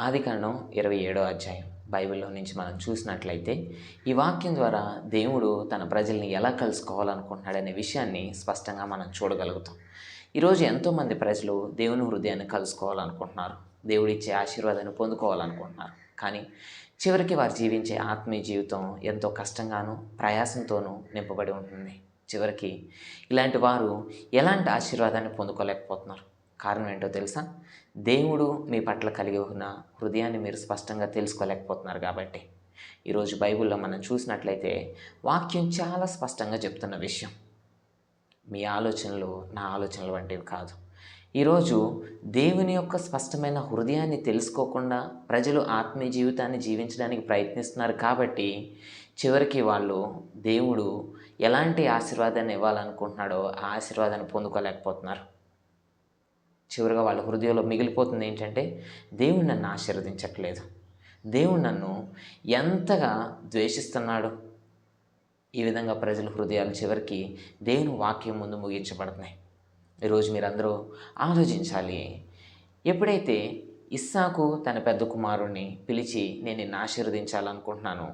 ఆదికాండం ఇరవై ఏడో అధ్యాయం. బైబిల్లో నుంచి మనం చూసినట్లయితే ఈ వాక్యం ద్వారా దేవుడు తన ప్రజల్ని ఎలా కలుసుకోవాలనుకుంటున్నాడనే విషయాన్ని స్పష్టంగా మనం చూడగలుగుతాం. ఈరోజు ఎంతోమంది ప్రజలు దేవుని హృదయాన్ని కలుసుకోవాలనుకుంటున్నారు. దేవుడిచ్చే ఆశీర్వాదాన్ని పొందుకోవాలనుకుంటున్నారు. కానీ చివరికి వారు జీవించే ఆత్మీయ జీవితం ఎంతో కష్టంగానూ ప్రయాసంతోనూ నింపబడి ఉంటుంది. చివరికి ఇలాంటి వారు ఎలాంటి ఆశీర్వాదాన్ని పొందుకోలేకపోతున్నారు? కారణం ఏంటో తెలుసా? దేవుడు మీ పట్ల కలిగి ఉన్న హృదయాన్ని మీరు స్పష్టంగా తెలుసుకోలేకపోతున్నారు కాబట్టి. ఈరోజు బైబిల్లో మనం చూసినట్లయితే వాక్యం చాలా స్పష్టంగా చెప్తున్న విషయం. మీ ఆలోచనలు నా ఆలోచనలు వంటివి కాదు. ఈరోజు దేవుని యొక్క స్పష్టమైన హృదయాన్ని తెలుసుకోకుండా ప్రజలు ఆత్మీయ జీవితాన్ని జీవించడానికి ప్రయత్నిస్తున్నారు కాబట్టి చివరికి వాళ్ళు దేవుడు ఎలాంటి ఆశీర్వాదాన్ని ఇవ్వాలనుకుంటున్నాడో ఆ ఆశీర్వాదాన్ని పొందుకోలేకపోతున్నారు. చివరిగా వాళ్ళ హృదయంలో మిగిలిపోతుంది ఏంటంటే దేవుడు నన్ను ఆశీర్వదించట్లేదు. దేవుడు నన్ను ఎంతగా ద్వేషిస్తున్నాడు. ఈ విధంగా ప్రజల హృదయాలు చివరికి దేవుని వాక్యం ముందు ముగించబడుతున్నాయి. ఈరోజు మీరందరూ ఆలోచించాలి. ఎప్పుడైతే ఇస్సాకు తన పెద్ద కుమారుణ్ణి పిలిచి నేను నిన్ను ఆశీర్వదించాలనుకుంటున్నాను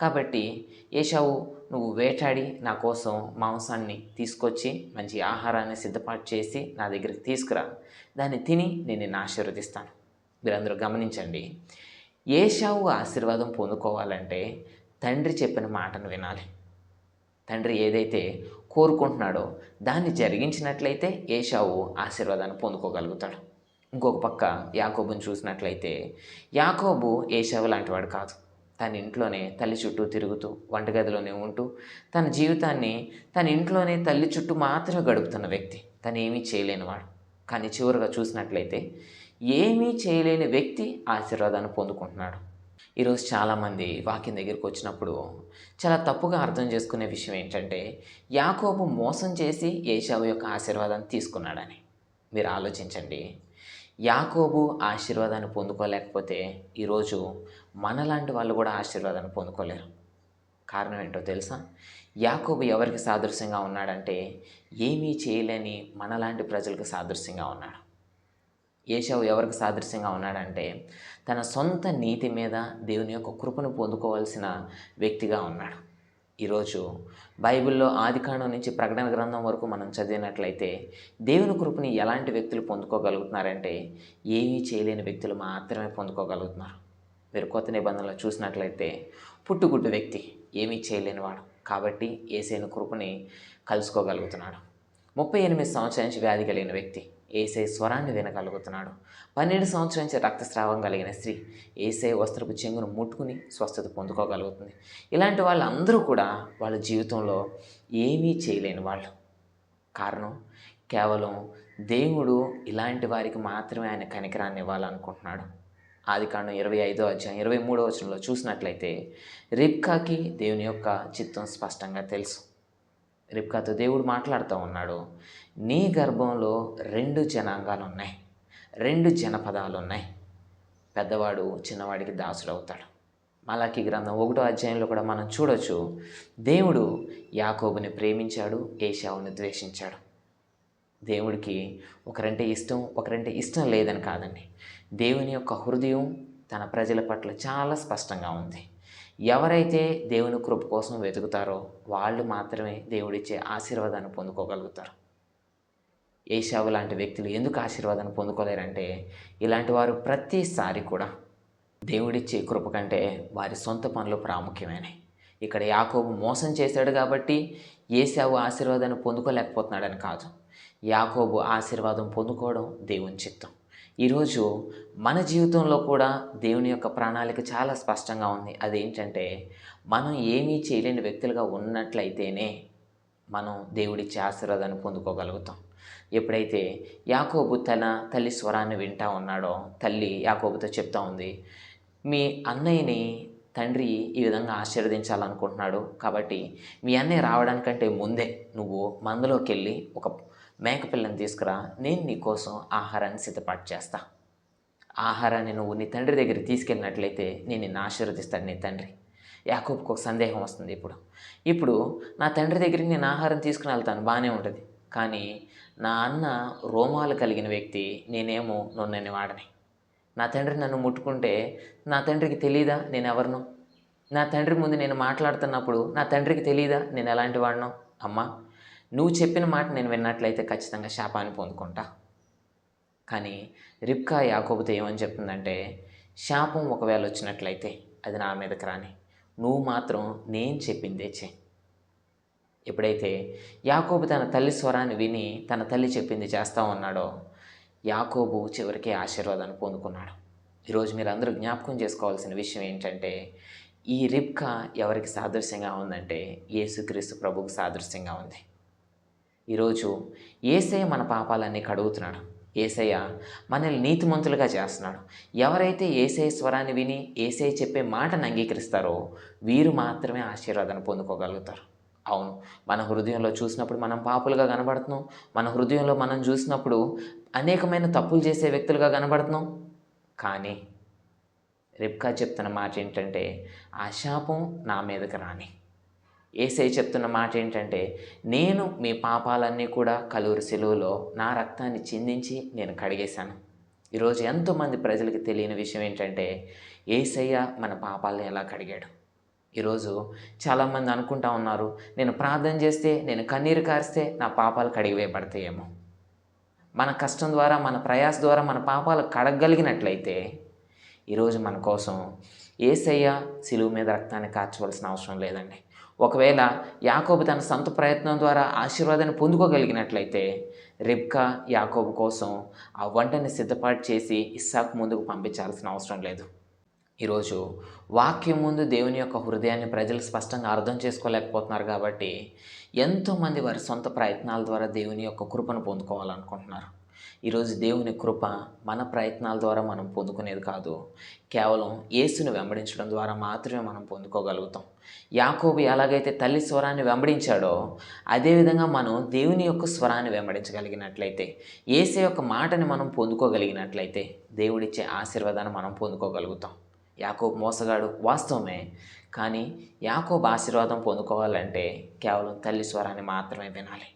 కాబట్టి ఏషావు నువ్వు వేటాడి నా కోసం మాంసాన్ని తీసుకొచ్చి మంచి ఆహారాన్ని సిద్ధపాటు చేసి నా దగ్గరికి తీసుకురా. దాన్ని తిని నేను నిన్ను ఆశీర్వదిస్తాను. మీరందరూ గమనించండి. ఏషావు ఆశీర్వాదం పొందుకోవాలంటే తండ్రి చెప్పిన మాటను వినాలి. తండ్రి ఏదైతే కోరుకుంటున్నాడో దాన్ని జరిగించినట్లయితే ఏషావు ఆశీర్వాదాన్ని పొందుకోగలుగుతాడు. ఇంకొక పక్క యాకోబుని చూసినట్లయితే యాకోబు ఏషావు లాంటివాడు కాదు. తన ఇంట్లోనే తల్లి చుట్టూ తిరుగుతూ వంటగదిలోనే ఉంటూ తన జీవితాన్ని తన ఇంట్లోనే తల్లి చుట్టూ మాత్రమే గడుపుతున్న వ్యక్తి. తను ఏమీ చేయలేనివాడు కానీ చివరిగా చూసినట్లయితే ఏమీ చేయలేని వ్యక్తి ఆశీర్వాదాన్ని పొందుకుంటున్నాడు. ఈరోజు చాలామంది వాక్యం దగ్గరికి వచ్చినప్పుడు చాలా తప్పుగా అర్థం చేసుకునే విషయం ఏంటంటే యాకోబు మోసం చేసి ఏషావు యొక్క ఆశీర్వాదాన్ని తీసుకున్నాడని. మీరు ఆలోచించండి. యాకోబు ఆశీర్వాదాన్ని పొందుకోలేకపోతే ఈరోజు మనలాంటి వాళ్ళు కూడా ఆశీర్వాదాన్ని పొందుకోలేరు. కారణం ఏంటో తెలుసా? యాకోబు ఎవరికి సాదృశ్యంగా ఉన్నాడంటే ఏమీ చేయలేని మనలాంటి ప్రజలకు సాదృశ్యంగా ఉన్నాడు. ఏషావు ఎవరికి సాదృశ్యంగా ఉన్నాడంటే తన సొంత నీతి మీద దేవుని యొక్క కృపను పొందుకోవాల్సిన వ్యక్తిగా ఉన్నాడు. ఈరోజు బైబిల్లో ఆదికాండం నుంచి ప్రకటన గ్రంథం వరకు మనం చదివినట్లయితే దేవుని కృపని ఎలాంటి వ్యక్తులు పొందుకోగలుగుతున్నారంటే ఏమీ చేయలేని వ్యక్తులు మాత్రమే పొందుకోగలుగుతున్నారు. మీరు కొత్త నిబంధనలు చూసినట్లయితే పుట్టుగుడ్డు వ్యక్తి ఏమీ చేయలేనివాడు కాబట్టి ఏసైన కృపని కలుసుకోగలుగుతున్నాడు. ముప్పై ఎనిమిది సంవత్సరాల నుంచి వ్యాధి కలిగిన వ్యక్తి ఏసై స్వరాన్ని వినగలుగుతున్నాడు. పన్నెండు సంవత్సరాల నుంచి రక్తస్రావం కలిగిన స్త్రీ ఏసై వస్త్రపు చెంగును ముట్టుకుని స్వస్థత పొందుకోగలుగుతుంది. ఇలాంటి వాళ్ళందరూ కూడా వాళ్ళ జీవితంలో ఏమీ చేయలేని వాళ్ళు. కారణం కేవలం దేవుడు ఇలాంటి వారికి మాత్రమే ఆయన కనికరాన్ని ఇవ్వాలనుకుంటున్నాడు. ఆది కాండం ఇరవై ఐదో అధ్యాయం ఇరవై మూడో వచనంలో చూసినట్లయితే రిబ్కాకి దేవుని యొక్క చిత్తం స్పష్టంగా తెలుసు. రిబ్కాతో దేవుడు మాట్లాడుతూ ఉన్నాడు. నీ గర్భంలో రెండు జనాంగాలు ఉన్నాయి రెండు జనపదాలు ఉన్నాయి పెద్దవాడు చిన్నవాడికి దాసుడు అవుతాడు మలాకి గ్రంథం ఒకటో అధ్యాయంలో కూడా మనం చూడొచ్చు. దేవుడు యాకోబుని ప్రేమించాడు ఏషావుని ద్వేషించాడు. దేవుడికి ఒకరంటే ఇష్టం ఒకరంటే ఇష్టం లేదని కాదండి. దేవుని యొక్క హృదయం తన ప్రజల పట్ల చాలా స్పష్టంగా ఉంది. ఎవరైతే దేవుని కృప కోసం వెతుకుతారో వాళ్ళు మాత్రమే దేవుడిచ్చే ఆశీర్వాదాన్ని పొందుకోగలుగుతారు. ఏషావు లాంటి వ్యక్తులు ఎందుకు ఆశీర్వాదాన్ని పొందుకోలేరంటే ఇలాంటి వారు ప్రతిసారి కూడా దేవుడిచ్చే కృప కంటే వారి సొంత పనులు ప్రాముఖ్యమైనవి. ఇక్కడ యాకోబు మోసం చేశాడు కాబట్టి ఏసావు ఆశీర్వాదాన్ని పొందుకోలేకపోతున్నాడని కాదు. యాకోబు ఆశీర్వాదం పొందుకోవడం దేవుని చిత్తం. ఈరోజు మన జీవితంలో కూడా దేవుని యొక్క ప్రణాళిక చాలా స్పష్టంగా ఉంది. అదేంటంటే మనం ఏమీ చేయలేని వ్యక్తులుగా ఉన్నట్లయితేనే మనం దేవుడిచ్చే ఆశీర్వాదాన్ని పొందుకోగలుగుతాం. ఎప్పుడైతే యాకోబు తన తల్లి స్వరాన్ని వింటా ఉన్నాడో తల్లి యాకోబుతో చెప్తా ఉంది మీ అన్నయ్యని తండ్రి ఈ విధంగా ఆశీర్వదించాలనుకుంటున్నాడు కాబట్టి మీ అన్నయ్య రావడానికంటే ముందే నువ్వు మందులోకి వెళ్ళి ఒక మేకపిల్లని తీసుకురా నేను నీకోసం ఆహారాన్ని సిద్ధపాటు చేస్తా. ఆహారాన్ని నువ్వు నీ తండ్రి దగ్గర తీసుకెళ్ళినట్లయితే నేను నిన్ను ఆశీర్వదిస్తాను నీ తండ్రి. యాకూబ్కి ఒక సందేహం వస్తుంది ఇప్పుడు. ఇప్పుడు నా తండ్రి దగ్గరికి నేను ఆహారం తీసుకుని వెళ్తాను బాగానే ఉంటుంది. కానీ నా అన్న రోమాలు కలిగిన వ్యక్తి నేనేమో నన్ను వాడని. నా తండ్రి నన్ను ముట్టుకుంటే నా తండ్రికి తెలియదా నేను ఎవరినో? నా తండ్రి ముందు నేను మాట్లాడుతున్నప్పుడు నా తండ్రికి తెలియదా నేను ఎలాంటి వాడినో? అమ్మా నువ్వు చెప్పిన మాట నేను విన్నట్లయితే ఖచ్చితంగా శాపాన్ని పొందుకుంటా. కానీ రిబ్కా యాకోబుతో ఏమని చెప్తుందంటే శాపం ఒకవేళ వచ్చినట్లయితే అది నా మీదకి రాని. నువ్వు మాత్రం నేను చెప్పిందే చే ఎప్పుడైతే యాకోబు తన తల్లి స్వరాన్ని విని తన తల్లి చెప్పింది చేస్తా ఉన్నాడో యాకోబు చివరికి ఆశీర్వాదాన్ని పొందుకున్నాడు. ఈరోజు మీరు అందరూ జ్ఞాపకం చేసుకోవాల్సిన విషయం ఏంటంటే ఈ రిబ్కా ఎవరికి సాదృశ్యంగా ఉందంటే యేసుక్రీస్తు ప్రభువుకు సాదృశ్యంగా ఉంది. ఈరోజు ఏసయ్య మన పాపాలన్నీ కడుగుతున్నాడు. ఏసయ్య మనల్ని నీతిమంతులుగా చేస్తున్నాడు. ఎవరైతే ఏసఐ స్వరాన్ని విని ఏసఐ చెప్పే మాటను అంగీకరిస్తారో వీరు మాత్రమే ఆశీర్వాదాన్ని పొందుకోగలుగుతారు. అవును మన హృదయంలో చూసినప్పుడు మనం పాపులుగా కనబడుతున్నాం. మన హృదయంలో మనం చూసినప్పుడు అనేకమైన తప్పులు చేసే వ్యక్తులుగా కనబడుతున్నాం. కానీ రిబ్కా చెప్తున్న మాట ఏంటంటే ఆ శాపం నా మీదకి రాని. ఏసై చెప్తున్న మాట ఏంటంటే నేను మీ పాపాలన్నీ కూడా కలూరు సెలువులో నా రక్తాన్ని చిందించి నేను కడిగేశాను. ఈరోజు ఎంతోమంది ప్రజలకి తెలియని విషయం ఏంటంటే ఏసయ్య మన పాపాలను ఎలా కడిగాడు? ఈరోజు చాలామంది అనుకుంటా ఉన్నారు నేను ప్రార్థన చేస్తే నేను కన్నీరు కారిస్తే నా పాపాలు కడిగివేయబడతాయేమో. మన కష్టం ద్వారా మన ప్రయాస ద్వారా మన పాపాలు కడగలిగినట్లయితే ఈరోజు మన కోసం ఏసయ్య సిలువు మీద రక్తాన్ని కార్చవలసిన అవసరం లేదండి. ఒకవేళ యాకోబు తన సొంత ప్రయత్నం ద్వారా ఆశీర్వాదాన్ని పొందుకోగలిగినట్లయితే రిబ్కా యాకోబు కోసం ఆ వంటని సిద్ధపాటు చేసి ఇస్సాకు ముందుకు పంపించాల్సిన అవసరం లేదు. ఈరోజు వాక్యం ముందు దేవుని యొక్క హృదయాన్ని ప్రజలు స్పష్టంగా అర్థం చేసుకోలేకపోతున్నారు కాబట్టి ఎంతోమంది వారి సొంత ప్రయత్నాల ద్వారా దేవుని యొక్క కృపను పొందుకోవాలనుకుంటున్నారు. ఈరోజు దేవుని కృప మన ప్రయత్నాల ద్వారా మనం పొందుకునేది కాదు. కేవలం యేసును వెంబడించడం ద్వారా మాత్రమే మనం పొందుకోగలుగుతాం. యాకోబు ఎలాగైతే తల్లి స్వరాన్ని వెంబడించాడో అదేవిధంగా మనం దేవుని యొక్క స్వరాన్ని వెంబడించగలిగినట్లయితే ఏసే యొక్క మాటని మనం పొందుకోగలిగినట్లయితే దేవుడిచ్చే ఆశీర్వాదాన్ని మనం పొందుకోగలుగుతాం. యాకోబు మోసగాడు వాస్తవమే కానీ యాకోబు ఆశీర్వాదం పొందుకోవాలంటే కేవలం తల్లి స్వరాన్ని మాత్రమే వినాలి.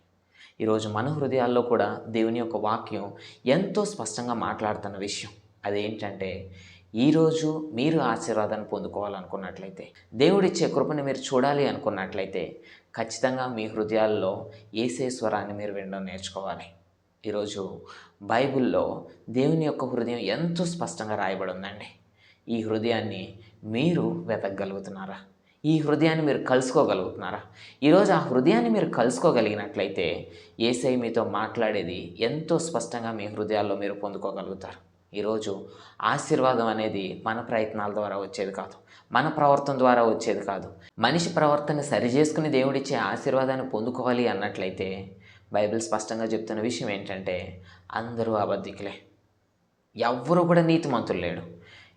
ఈరోజు మన హృదయాల్లో కూడా దేవుని యొక్క వాక్యం ఎంతో స్పష్టంగా మాట్లాడుతున్న విషయం. అదేంటంటే ఈరోజు మీరు ఆశీర్వాదాన్ని పొందుకోవాలనుకున్నట్లయితే దేవుడిచ్చే కృపను మీరు చూడాలి అనుకున్నట్లయితే ఖచ్చితంగా మీ హృదయాల్లో ఏసే స్వరాన్ని మీరు వినడం నేర్చుకోవాలి. ఈరోజు బైబిల్లో దేవుని యొక్క హృదయం ఎంతో స్పష్టంగా రాయబడి ఉందండి. ఈ హృదయాన్ని మీరు వెతకగలుగుతున్నారా? ఈ హృదయాన్ని మీరు కలుసుకోగలుగుతున్నారా? ఈరోజు ఆ హృదయాన్ని మీరు కలుసుకోగలిగినట్లయితే ఏసై మీతో మాట్లాడేది ఎంతో స్పష్టంగా మీ హృదయాల్లో మీరు పొందుకోగలుగుతారు. ఈరోజు ఆశీర్వాదం అనేది మన ప్రయత్నాల ద్వారా వచ్చేది కాదు మన ప్రవర్తన ద్వారా వచ్చేది కాదు. మనిషి ప్రవర్తన సరిచేసుకుని దేవుడిచ్చే ఆశీర్వాదాన్ని పొందుకోవాలి అన్నట్లయితే బైబిల్ స్పష్టంగా చెప్తున్న విషయం ఏంటంటే అందరూ అబద్ధికులే. ఎవ్వరూ కూడా నీతిమంతులు లేడు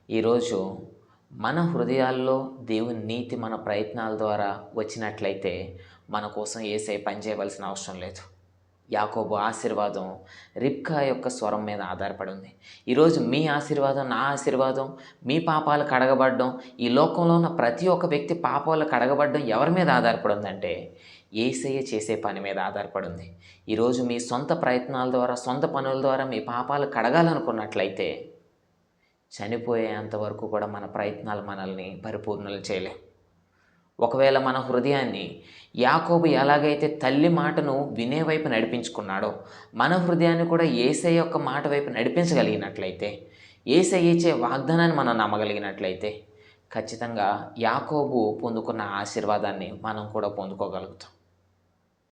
ఈరోజు మన హృదయాల్లో దేవుని నీతి మన ప్రయత్నాల ద్వారా వచ్చినట్లయితే మన కోసం ఏసై పనిచేయవలసిన అవసరం లేదు. యాకోబు ఆశీర్వాదం రిబ్కా యొక్క స్వరం మీద ఆధారపడి ఉంది. ఈరోజు మీ ఆశీర్వాదం నా ఆశీర్వాదం మీ పాపాలు కడగబడడం ఈ లోకంలో ఉన్న ప్రతి ఒక్క వ్యక్తి పాపాలు కడగబడడం ఎవరి మీద ఆధారపడి ఉందంటే ఏసయ్య చేసే పని మీద ఆధారపడి ఉంది. ఈరోజు మీ సొంత ప్రయత్నాల ద్వారా సొంత పనుల ద్వారా మీ పాపాలు కడగాలనుకున్నట్లయితే చనిపోయేంత వరకు కూడా మన ప్రయత్నాలు మనల్ని పరిపూర్ణలు చేయలేం. ఒకవేళ మన హృదయాన్ని యాకోబు ఎలాగైతే తల్లి మాటను వినే వైపు నడిపించుకున్నాడో మన హృదయాన్ని కూడా ఏసై యొక్క మాట వైపు నడిపించగలిగినట్లయితే ఏసై ఇచ్చే వాగ్దానాన్ని మనం నమ్మగలిగినట్లయితే ఖచ్చితంగా యాకోబు పొందుకున్న ఆశీర్వాదాన్ని మనం కూడా పొందుకోగలుగుతాం.